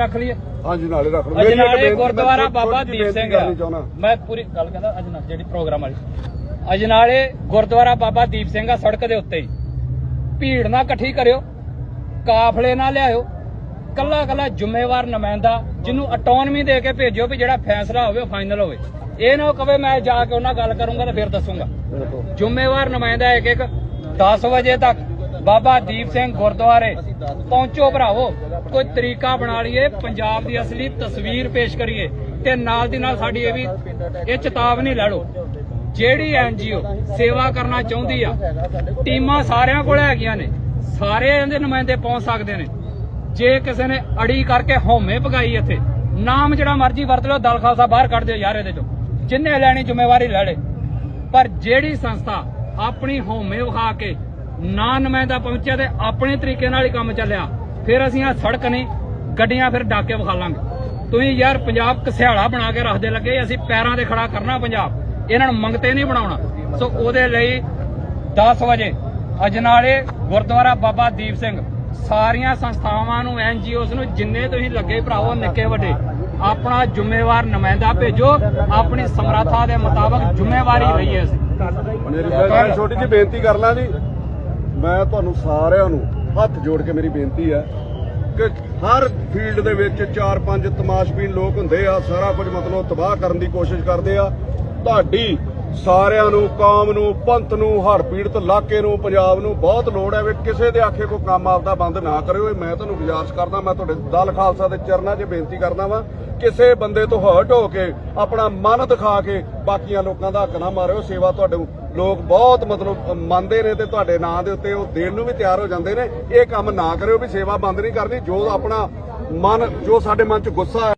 ਰੱਖ ਲਈਏ। ਹਾਂਜੀ ਨਾਲੇ ਰੱਖ ਲਓ। ਅਜਨਾਲੇ ਗੁਰਦੁਆਰਾ ਬਾਬਾ ਦੀਪ ਸਿੰਘ ਚਾਹੁੰਦਾ। ਮੈਂ ਪੂਰੀ ਗੱਲ ਕਹਿੰਦਾ ਅਜਨਾ ਜਿਹੜੀ ਪ੍ਰੋਗਰਾਮ ਵਾਲੀ। ਅਜਨਾਲੇ ਗੁਰਦੁਆਰਾ ਬਾਬਾ ਦੀਪ ਸਿੰਘ ਆ ਸੜਕ ਦੇ ਉੱਤੇ ਹੀ। ਭੀੜ ਨਾ ਇਕੱਠੀ ਕਰਿਓ ਕਾਫਲੇ ਨਾ ਲਿਆਇਓ। ਕੱਲਾ ਕੱਲਾ ਜ਼ਿੰਮੇਵਾਰ ਨੁਮਾਇੰਦਾ ਜਿਹਨੂੰ ਆਟੋਨਮੀ ਦੇ ਕੇ ਭੇਜਿਓ ਵੀ ਜਿਹੜਾ ਫੈਸਲਾ ਹੋਵੇ ਉਹ ਫਾਈਨਲ ਹੋਵੇ। ਇਹ ਨਾ ਕਵੇ ਮੈਂ ਜਾ ਕੇ ਉਹਨਾਂ ਗੱਲ ਕਰੂੰਗਾ ਤੇ ਫਿਰ ਦੱਸੂਗਾ। ਜ਼ਿੰਮੇਵਾਰ ਨੁਮਾਇੰਦਾ ਇੱਕ ਇੱਕ 10 ਵਜੇ ਤੱਕ। ਬਾਬਾ ਦੀਪ ਸਿੰਘ ਗੁਰਦੁਆਰੇ। ਪਹੁੰਚੋ ਭਰਾਵੋ ਕੋਈ ਤਰੀਕਾ ਬਣਾ ਲਈਏ ਪੰਜਾਬ ਦੀ ਅਸਲੀ ਤਸਵੀਰ ਪੇਸ਼ ਕਰੀਏ ਤੇ ਨਾਲ ਦੀ ਨਾਲ ਸਾਡੀ ਇਹ ਵੀ ਇਹ ਚੇਤਾਵਨੀ ਲੈ ਲਓ। ਜਿਹੜੀ ਐਨਜੀਓ ਸੇਵਾ ਕਰਨਾ ਚਾਹੁੰਦੀ ਆ ਟੀਮਾਂ ਸਾਰਿਆਂ ਕੋਲ ਹੈਗੀਆਂ ਨੇ ਸਾਰੇ ਇਹਦੇ ਨੁਮਾਇੰਦੇ ਪਹੁੰਚ ਸਕਦੇ ਨੇ। ਜੇ ਕਿਸੇ ਨੇ ਅੜੀ ਕਰਕੇ ਹਉਮੈ ਪਗਾਈ ਇੱਥੇ ਨਾਮ ਜਿਹੜਾ ਮਰਜ਼ੀ ਵਰਤ ਲਓ ਦਲ ਖਾਲਸਾ ਬਾਹਰ ਕੱਢ ਦਿਓ ਯਾਰ ਇਹਦੇ ਚੋਂ। ਜਿੰਨੇ ਲੈਣੀ ਜ਼ਿੰਮੇਵਾਰੀ ਲੈ ਲੇ ਪਰ ਜਿਹੜੀ ਸੰਸਥਾ ਆਪਣੀ ਹਉਮੈ ਵਿਖਾ ਕੇ ਨਾ ਨੁਮਾਇੰਦਾ ਪਹੁੰਚਿਆ ਤੇ ਆਪਣੇ ਤਰੀਕੇ ਨਾਲ ਹੀ ਕੰਮ ਚੱਲਿਆ। ਫਿਰ ਅਸੀਂ ਆ ਸੜਕ ਨਹੀਂ ਗੱਡੀਆਂ ਫਿਰ ਡਾਕੇ ਵਿਖਾ ਲਾਂਗੇ। ਤੁਸੀਂ ਯਾਰ ਪੰਜਾਬ ਕਸਿਆਲਾ ਬਣਾ ਕੇ ਰੱਖਦੇ ਲੱਗੇ, ਅਸੀਂ ਪੈਰਾਂ ਤੇ ਖੜਾ ਕਰਨਾ ਪੰਜਾਬ। ਇਹਨਾਂ ਨੂੰ ਮੰਗਤੇ ਨਹੀਂ ਬਣਾਉਣਾ। ਸੋ ਉਹਦੇ ਲਈ 10 ਵਜੇ ਅਜਨਾਲੇ ਗੁਰਦੁਆਰਾ ਬਾਬਾ ਦੀਪ ਸਿੰਘ। ਸਾਰੀਆਂ ਸੰਸਥਾਵਾਂ ਨੂੰ ਐਨਜੀਓਜ਼ ਨੂੰ, ਜਿੰਨੇ ਤੁਸੀਂ ਲੱਗੇ ਭਰਾਵੋ ਨਿੱਕੇ ਵੱਡੇ, ਆਪਣਾ ਜ਼ਿੰਮੇਵਾਰ ਨੁਮਾਇੰਦਾ ਭੇਜੋ। ਆਪਣੀ ਸਮਰੱਥਾ ਦੇ ਮੁਤਾਬਕ ਜ਼ਿੰਮੇਵਾਰੀ ਲਈਏ ਅਸੀਂ। ਮੇਰੀ ਛੋਟੀ ਜਿਹੀ ਬੇਨਤੀ ਕਰ ਲਾਂ ਜੀ। ਮੈਂ ਤੁਹਾਨੂੰ ਸਾਰਿਆਂ ਨੂੰ ਹੱਥ ਜੋੜ ਕੇ ਮੇਰੀ ਬੇਨਤੀ ਹੈ ਕਿ ਹਰ ਫੀਲਡ ਦੇ ਵਿੱਚ ਚਾਰ ਪੰਜ ਤਮਾਸ਼ਬੀਨ ਲੋਕ ਹੁੰਦੇ ਆ, ਸਾਰਾ ਕੁਝ ਮਤਲਬ ਤਬਾਹ ਕਰਨ ਦੀ ਕੋਸ਼ਿਸ਼ ਕਰਦੇ ਆ। ਤੁਹਾਡੀ ਸਾਰਿਆਂ ਨੂੰ, ਕੌਮ ਨੂੰ, ਪੰਥ ਨੂੰ, ਹਰ ਪੀੜਤ ਇਲਾਕੇ ਨੂੰ, ਪੰਜਾਬ ਨੂੰ ਬਹੁਤ ਲੋੜ ਹੈ ਵੀ ਕਿਸੇ ਦੇ ਆਖੇ ਕੋਈ ਕੰਮ ਆਪਦਾ ਬੰਦ ਨਾ ਕਰਿਓ। ਇਹ ਮੈਂ ਤੁਹਾਨੂੰ ਗੁਜ਼ਾਰਿਸ਼ ਕਰਦਾ, ਮੈਂ ਤੁਹਾਡੇ ਦਲ ਖਾਲਸਾ ਦੇ ਚਰਨਾਂ 'ਚ ਬੇਨਤੀ ਕਰਦਾ ਵਾਂ ਕਿਸੇ ਬੰਦੇ ਤੋਂ ਹਰਟ ਹੋ ਕੇ ਆਪਣਾ ਮਨ ਦਿਖਾ ਕੇ ਬਾਕੀਆਂ ਲੋਕਾਂ ਦਾ ਹੱਕ ਨਾ ਮਾਰਿਓ, ਸੇਵਾ ਤੁਹਾਡੇ ਲੋਕ ਬਹੁਤ ਮਤਲਬ ਮੰਨਦੇ ਨੇ ਤੇ ਤੁਹਾਡੇ ਨਾਂ ਦੇ ਉੱਤੇ ਉਹ ਦੇਣ ਨੂੰ ਵੀ ਤਿਆਰ ਹੋ ਜਾਂਦੇ ਨੇ। ਇਹ ਕੰਮ ਨਾ ਕਰਿਓ ਵੀ ਸੇਵਾ ਬੰਦ ਨਹੀਂ ਕਰਨੀ, ਜੋ ਆਪਣਾ ਮਨ, ਜੋ ਸਾਡੇ ਮਨ 'ਚ ਗੁੱਸਾ ਹੈ।